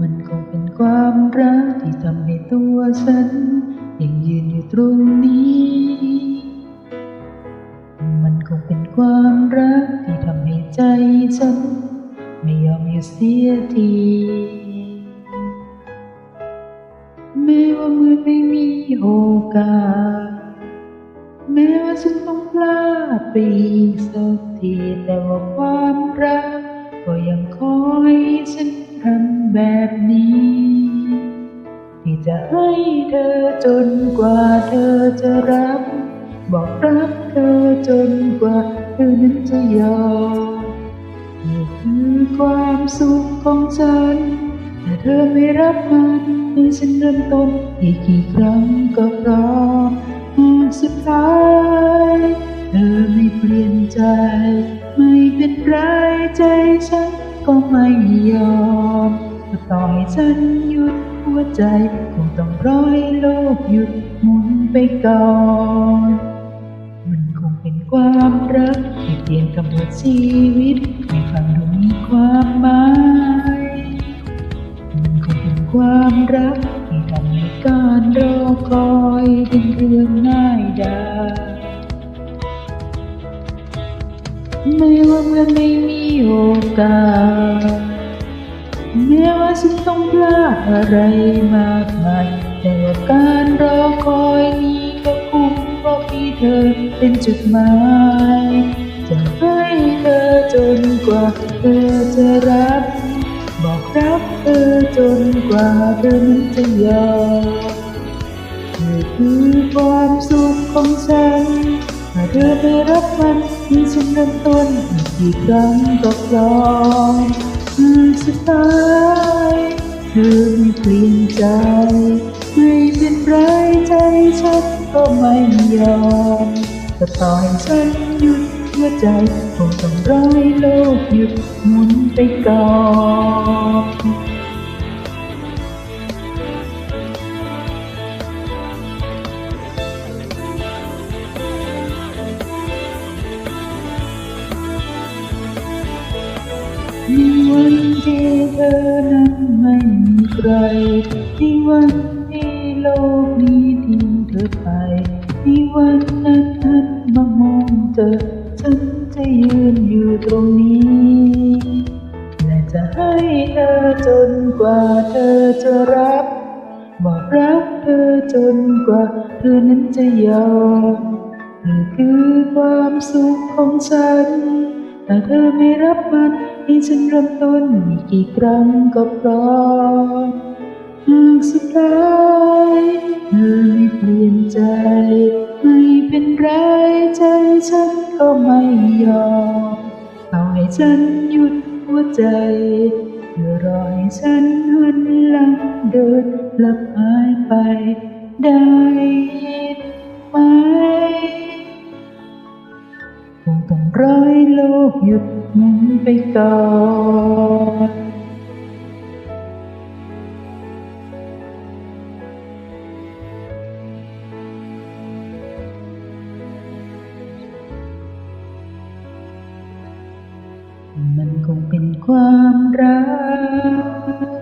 มันคงเป็นความรักที่ทำให้ตัวฉัน ยังยืนอยู่ตรงนี้ มันคงเป็นความรักที่ทำให้ใจฉัน ไม่ยอมหยุดเสียทีแม้ว่าเมื่อไม่มีโอกาส แม้ว่าฉันต้องพลาดไปอีกสักทีแต่ว่าความรัก ก็ยังคอยฉันทำ แบบนี้ ที่จะให้เธอจนกว่าเธอจะรับ บอกรักเธอจนกว่าเธอนั้นจะยอมนี่คือความสุขของฉัน แต่เธอไม่รับมันให้ฉันเริ่มต้นอีกกี่ครั้งก็พร้อมสุดท้ายเธอไม่เปลี่ยนใจ ไม่เป็นไรใจฉันก็ไม่ยอม ฉันหยุดหัวใจ คงต้องรอให้โลกหยุดหมุนไปก่อน มันคงเป็นความรักที่เปลี่ยนกำหนดชีวิตให้ฟังดูมีความหมาย มันคงเป็นความรักที่ทำให้การรอคอยเป็นเรื่องง่ายดายไม่ว่าเมื่อไม่มีโอกาส แม้ว่าฉันต้องพลาดอะไรมากมายแต่ว่าการรอคอยนี้ก็คุ้มเพราะมีเธอเป็นจุดหมายจะให้เธอจนกว่าเธอจะรับ บอกรักเธอจนกว่าเธอนั้นจะยอมเธอคือความสุขของฉันถ้าเธอไม่รับมันที่ฉันเริ่มต้นอีกกี่ครั้งก็พร้อม คือสุดท้ายเธอไม่เปลี่ยนใจ ไม่เป็นไรใจฉันก็ไม่ยอมจะต่อให้ฉันหยุดหัวใจคงต้องรอยโลกหยุดหมุนไปก่อน ที่เธอนั้นไม่มีใครในวันที่โลกนี้ทิ้งเธอไปในวันนั้นหันมามองเธอฉันจะยืนอยู่ตรงนี้และจะให้เธอจนกว่าเธอจะรับบอกรักเธอจนกว่าเธอนั้นจะยอมเธอคือความสุขของฉันแต่เธอไม่รับมัน ให้ฉันเริ่มต้นอีกกี่ครั้งก็พร้อมหากสุดท้ายเธอไม่เปลี่ยนใจ ไม่เป็นไรใจฉันก็ไม่ยอมเอาให้ฉันหยุดหัวใจเพื่อรอให้ฉันหันหลังเดินลับหายไปได้ยิน งต้องร้อให้โลกหยุดหมุนไปก่อนมันคงเป็นความรัก